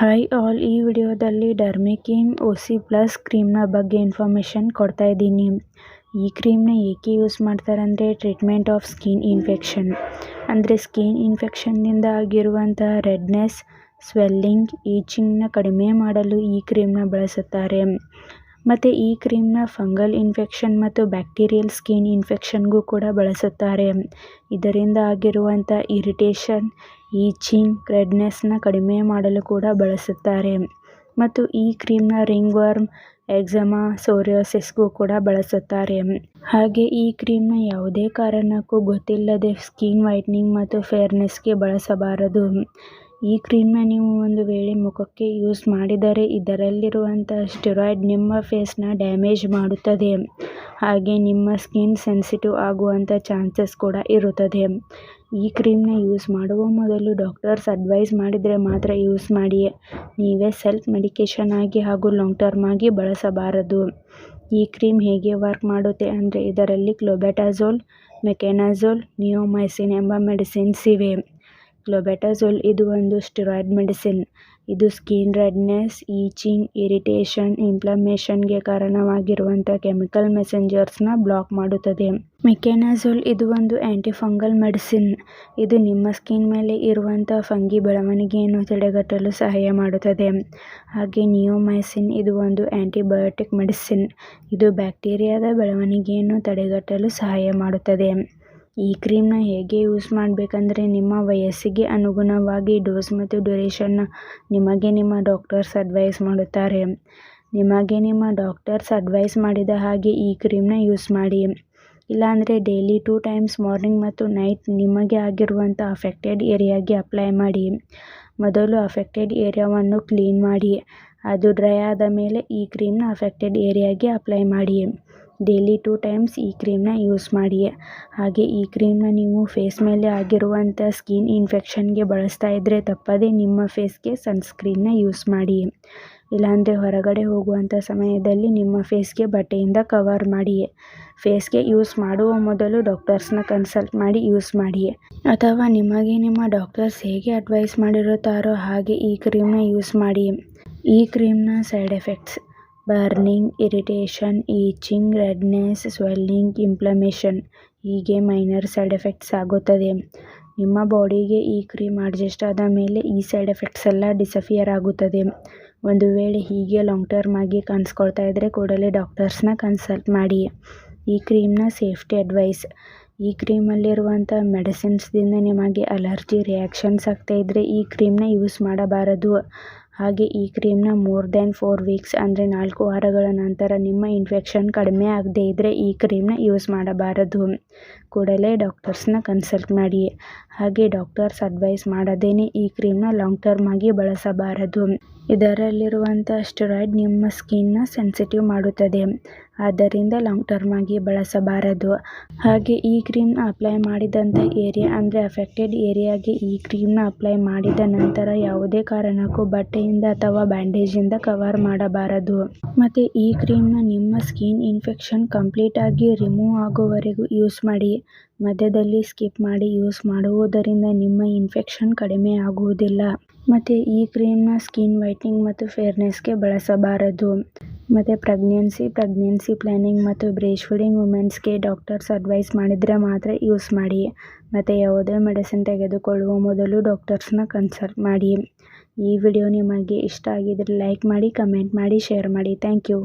Hi all ಈ ವಿಡಿಯೋದಲ್ಲಿ ಡರ್ಮಿಕಿನ್ ಒಸಿ ಪ್ಲಸ್ ಕ್ರೀಮ್ನ ಬಗ್ಗೆ ಇನ್ಫಾರ್ಮೇಷನ್ ಕೊಡ್ತಾ ಇದ್ದೀನಿ. ಈ ಕ್ರೀಮ್ನ ಏಕೆ ಯೂಸ್ ಮಾಡ್ತಾರೆ ಅಂದರೆ ಟ್ರೀಟ್ಮೆಂಟ್ ಆಫ್ ಸ್ಕಿನ್ ಇನ್ಫೆಕ್ಷನ್ ಅಂದರೆ ಸ್ಕಿನ್ ಇನ್ಫೆಕ್ಷನ್ನಿಂದ ಆಗಿರುವಂಥ ರೆಡ್ನೆಸ್ ಸ್ವೆಲ್ಲಿಂಗ್ ಈಚಿಂಗ್ನ ಕಡಿಮೆ ಮಾಡಲು ಈ ಕ್ರೀಮ್ನ ಬಳಸುತ್ತಾರೆ. ಮತ್ತು ಈ ಕ್ರೀಮ್ನ ಫಂಗಲ್ ಇನ್ಫೆಕ್ಷನ್ ಮತ್ತು ಬ್ಯಾಕ್ಟೀರಿಯಲ್ ಸ್ಕಿನ್ ಇನ್ಫೆಕ್ಷನ್ಗೂ ಕೂಡ ಬಳಸುತ್ತಾರೆ. ಇದರಿಂದ ಆಗಿರುವಂಥ ಇರಿಟೇಷನ್, ಈಚಿಂಗ್, ರೆಡ್ನೆಸ್ನ ಕಡಿಮೆ ಮಾಡಲು ಕೂಡ ಬಳಸುತ್ತಾರೆ. ಮತ್ತು ಈ ಕ್ರೀಮ್ನ ರಿಂಗ್ ವರ್ಮ್ ಎಕ್ಸಮಾ, ಸೋರಿಯಾಸಿಸ್ಗೂ ಕೂಡ ಬಳಸುತ್ತಾರೆ. ಹಾಗೆ ಈ ಕ್ರೀಮ್ನ ಯಾವುದೇ ಕಾರಣಕ್ಕೂ ಗೊತ್ತಿಲ್ಲದೆ ಸ್ಕಿನ್ ವೈಟ್ನಿಂಗ್ ಮತ್ತು ಫೇರ್ನೆಸ್ಗೆ ಬಳಸಬಾರದು. ಈ ಕ್ರೀಮ್ನ ನೀವು ಒಂದು ವೇಳೆ ಮುಖಕ್ಕೆ ಯೂಸ್ ಮಾಡಿದರೆ ಇದರಲ್ಲಿರುವಂಥ ಸ್ಟೆರಾಯ್ಡ್ ನಿಮ್ಮ ಫೇಸ್ನ ಡ್ಯಾಮೇಜ್ ಮಾಡುತ್ತದೆ. ಹಾಗೆ ನಿಮ್ಮ ಸ್ಕಿನ್ ಸೆನ್ಸಿಟಿವ್ ಆಗುವಂಥ ಚಾನ್ಸಸ್ ಕೂಡ ಇರುತ್ತದೆ. ಈ ಕ್ರೀಮ್ನ ಯೂಸ್ ಮಾಡುವ ಮೊದಲು ಡಾಕ್ಟರ್ಸ್ ಅಡ್ವೈಸ್ ಮಾಡಿದರೆ ಮಾತ್ರ ಯೂಸ್ ಮಾಡಿ ನೀವೇ ಸೆಲ್ಫ್ ಮೆಡಿಕೇಷನ್ ಆಗಿ ಹಾಗೂ ಲಾಂಗ್ ಟರ್ಮ್ ಆಗಿ ಬಳಸಬಾರದು. ಈ ಕ್ರೀಮ್ ಹೇಗೆ ವರ್ಕ್ ಮಾಡುತ್ತೆ ಅಂದರೆ ಇದರಲ್ಲಿ ಕ್ಲೋಬೆಟಾಝೋಲ್ ಮೆಕೆನಾಝೋಲ್ ನಿಯೋಮೈಸಿನ್ ಎಂಬ ಮೆಡಿಸಿನ್ಸ್ ಇವೆ. ಕ್ಲೋಬೆಟಾಝೋಲ್ ಇದು ಒಂದು ಸ್ಟಿರಾಯ್ಡ್ ಮೆಡಿಸಿನ್ ಇದು ಸ್ಕಿನ್ ರೆಡ್ನೆಸ್ ಈಚಿಂಗ್ ಇರಿಟೇಷನ್ ಇನ್ಫ್ಲಮೇಷನ್ಗೆ ಕಾರಣವಾಗಿರುವಂಥ ಕೆಮಿಕಲ್ ಮೆಸೆಂಜರ್ಸ್ನ ಬ್ಲಾಕ್ ಮಾಡುತ್ತದೆ. ಮೆಕೆನಾಝೋಲ್ ಇದು ಒಂದು ಆ್ಯಂಟಿಫಂಗಲ್ ಮೆಡಿಸಿನ್ ಇದು ನಿಮ್ಮ ಸ್ಕಿನ್ ಮೇಲೆ ಇರುವಂಥ ಫಂಗಿ ಬೆಳವಣಿಗೆಯನ್ನು ತಡೆಗಟ್ಟಲು ಸಹಾಯ ಮಾಡುತ್ತದೆ. ಹಾಗೆ ನಿಯೋಮೈಸಿನ್ ಇದು ಒಂದು ಆ್ಯಂಟಿಬಯೋಟಿಕ್ ಮೆಡಿಸಿನ್ ಇದು ಬ್ಯಾಕ್ಟೀರಿಯಾದ ಬೆಳವಣಿಗೆಯನ್ನು ತಡೆಗಟ್ಟಲು ಸಹಾಯ ಮಾಡುತ್ತದೆ. ಈ ಕ್ರೀಮ್ನ ಹೇಗೆ ಯೂಸ್ ಮಾಡಬೇಕಂದ್ರೆ ನಿಮ್ಮ ವಯಸ್ಸಿಗೆ ಅನುಗುಣವಾಗಿ ಡೋಸ್ ಮತ್ತು ಡ್ಯೂರೇಷನ್ನ ನಿಮಗೆ ನಿಮ್ಮ ಡಾಕ್ಟರ್ಸ್ ಅಡ್ವೈಸ್ ಮಾಡುತ್ತಾರೆ. ನಿಮಗೆ ನಿಮ್ಮ ಡಾಕ್ಟರ್ಸ್ ಅಡ್ವೈಸ್ ಮಾಡಿದ ಹಾಗೆ ಈ ಕ್ರೀಮ್ನ ಯೂಸ್ ಮಾಡಿ. ಇಲ್ಲಾಂದರೆ ಡೈಲಿ ಟೂ ಟೈಮ್ಸ್ ಮಾರ್ನಿಂಗ್ ಮತ್ತು ನೈಟ್ ನಿಮಗೆ ಆಗಿರುವಂಥ ಅಫೆಕ್ಟೆಡ್ ಏರಿಯಾಗೆ ಅಪ್ಲೈ ಮಾಡಿ. ಮೊದಲು ಅಫೆಕ್ಟೆಡ್ ಏರಿಯಾವನ್ನು ಕ್ಲೀನ್ ಮಾಡಿ. ಅದು ಡ್ರೈ ಆದ ಮೇಲೆ ಈ ಕ್ರೀಮ್ನ ಅಫೆಕ್ಟೆಡ್ ಏರಿಯಾಗೆ ಅಪ್ಲೈ ಮಾಡಿ. ಡೈಲಿ ಟು ಟೈಮ್ಸ್ ಈ ಕ್ರೀಮನ್ನ ಯೂಸ್ ಮಾಡಿ ಹಾಗೆ ಈ ಕ್ರೀಮ್ನ ನೀವು ಫೇಸ್ ಮೇಲೆ ಆಗಿರುವಂಥ ಸ್ಕಿನ್ ಇನ್ಫೆಕ್ಷನ್ಗೆ ಬಳಸ್ತಾ ಇದ್ದರೆ ತಪ್ಪದೇ ನಿಮ್ಮ ಫೇಸ್ಗೆ ಸನ್ಸ್ಕ್ರೀನ್ನ ಯೂಸ್ ಮಾಡಿ ಇಲ್ಲಾಂದರೆ ಹೊರಗಡೆ ಹೋಗುವಂಥ ಸಮಯದಲ್ಲಿ ನಿಮ್ಮ ಫೇಸ್ಗೆ ಬಟ್ಟೆಯಿಂದ ಕವರ್ ಮಾಡಿ ಫೇಸ್ಗೆ ಯೂಸ್ ಮಾಡುವ ಮೊದಲು ಡಾಕ್ಟರ್ಸ್ನ ಕನ್ಸಲ್ಟ್ ಮಾಡಿ ಯೂಸ್ ಮಾಡಿ ಅಥವಾ ನಿಮಗೆ ನಿಮ್ಮ ಡಾಕ್ಟರ್ಸ್ ಹೇಗೆ ಅಡ್ವೈಸ್ ಮಾಡಿರುತ್ತಾರೋ ಹಾಗೆ ಈ ಕ್ರೀಮ್ನ ಯೂಸ್ ಮಾಡಿ ಈ ಕ್ರೀಮ್ನ side effects burning, irritation, itching, redness, swelling inflammation ಹೀಗೆ ಮೈನರ್ ಸೈಡ್ ಎಫೆಕ್ಟ್ಸ್ ಆಗುತ್ತದೆ. ನಿಮ್ಮ ಬಾಡಿಗೆ ಈ ಕ್ರೀಮ್ ಅಡ್ಜಸ್ಟ್ ಆದ ಮೇಲೆ ಈ ಸೈಡ್ ಎಫೆಕ್ಟ್ಸ್ ಎಲ್ಲ ಡಿಸಫಿಯರ್ ಆಗುತ್ತದೆ. ಒಂದು ವೇಳೆ ಹೀಗೆ ಲಾಂಗ್ ಟರ್ಮ್ ಆಗಿ ಕಾಣಿಸ್ಕೊಳ್ತಾ ಇದ್ದರೆ ಕೂಡಲೇ ಡಾಕ್ಟರ್ಸ್ನ ಕನ್ಸಲ್ಟ್ ಮಾಡಿ. ಈ ಕ್ರೀಮ್ನ ಸೇಫ್ಟಿ ಅಡ್ವೈಸ್. ಈ ಕ್ರೀಮಲ್ಲಿರುವಂಥ ಮೆಡಿಸಿನ್ಸ್ದಿಂದ ನಿಮಗೆ ಅಲರ್ಜಿ, ರಿಯಾಕ್ಷನ್ಸ್ ಆಗ್ತಾ ಇದ್ದರೆ ಈ ಕ್ರೀಮ್ನ ಯೂಸ್ ಮಾಡಬಾರದು. ಹಾಗೆ ಈ ಕ್ರೀಮ್ನ ಮೋರ್ ದ್ಯಾನ್ ಫೋರ್ ವೀಕ್ಸ್ ಅಂದರೆ ನಾಲ್ಕು ವಾರಗಳ ನಂತರ ನಿಮ್ಮ ಇನ್ಫೆಕ್ಷನ್ ಕಡಿಮೆ ಆಗದೇ ಇದ್ದರೆ ಈ ಕ್ರೀಮ್ನ ಯೂಸ್ ಮಾಡಬಾರದು. ಕೂಡಲೇ ಡಾಕ್ಟರ್ಸ್ನ ಕನ್ಸಲ್ಟ್ ಮಾಡಿ ಹಾಗೆ ಡಾಕ್ಟರ್ಸ್ ಅಡ್ವೈಸ್ ಮಾಡದೇನೆ ಈ ಕ್ರೀಮ್ನ ಲಾಂಗ್ ಟರ್ಮ್ ಆಗಿ ಬಳಸಬಾರದು. ಇದರಲ್ಲಿರುವಂಥ ಸ್ಟೆರಾಯ್ಡ್ ನಿಮ್ಮ ಸ್ಕಿನ್ನ ಸೆನ್ಸಿಟಿವ್ ಮಾಡುತ್ತದೆ. ಆದ್ದರಿಂದ ಲಾಂಗ್ ಟರ್ಮ್ ಆಗಿ ಬಳಸಬಾರದು. ಹಾಗೆ ಈ ಕ್ರೀಮ್ನ ಅಪ್ಲೈ ಮಾಡಿದಂಥ ಏರಿಯಾ ಅಂದರೆ ಅಫೆಕ್ಟೆಡ್ ಏರಿಯಾಗೆ ಈ ಕ್ರೀಮ್ನ ಅಪ್ಲೈ ಮಾಡಿದ ನಂತರ ಯಾವುದೇ ಕಾರಣಕ್ಕೂ ಬಟ್ಟೆಯಿಂದ ಅಥವಾ ಬ್ಯಾಂಡೇಜಿಂದ ಕವರ್ ಮಾಡಬಾರದು. ಮತ್ತು ಈ ಕ್ರೀಮ್ನ ನಿಮ್ಮ ಸ್ಕಿನ್ ಇನ್ಫೆಕ್ಷನ್ ಕಂಪ್ಲೀಟ್ ಆಗಿ ರಿಮೂವ್ ಆಗೋವರೆಗೂ ಯೂಸ್ ಮಾಡಿ. ಮಧ್ಯದಲ್ಲಿ ಸ್ಕಿಪ್ ಮಾಡಿ ಯೂಸ್ ಮಾಡುವುದರಿಂದ ನಿಮ್ಮ ಇನ್ಫೆಕ್ಷನ್ ಕಡಿಮೆ ಆಗುವುದಿಲ್ಲ. ಮತ್ತು ಈ ಕ್ರೀಮ್ನ ಸ್ಕಿನ್ ವೈಟ್ನಿಂಗ್ ಮತ್ತು ಫೇರ್ನೆಸ್ಗೆ ಬಳಸಬಾರದು. ಮತ್ತು ಪ್ರೆಗ್ನೆನ್ಸಿ ಪ್ರೆಗ್ನೆನ್ಸಿ ಪ್ಲ್ಯಾನಿಂಗ್ ಮತ್ತು ಬ್ರೇಸ್ಟ್ ಫೀಡಿಂಗ್ ವುಮೆನ್ಸ್ಗೆ ಡಾಕ್ಟರ್ಸ್ ಅಡ್ವೈಸ್ ಮಾಡಿದರೆ ಮಾತ್ರ ಯೂಸ್ ಮಾಡಿ. ಮತ್ತು ಯಾವುದೇ ಮೆಡಿಸಿನ್ ತೆಗೆದುಕೊಳ್ಳುವ ಮೊದಲು ಡಾಕ್ಟರ್ಸ್ನ ಕನ್ಸಲ್ಟ್ ಮಾಡಿ. ಈ ವಿಡಿಯೋ ನಿಮಗೆ ಇಷ್ಟ ಆಗಿದ್ದರೆ ಲೈಕ್ ಮಾಡಿ ಕಮೆಂಟ್ ಮಾಡಿ ಶೇರ್ ಮಾಡಿ. Thank you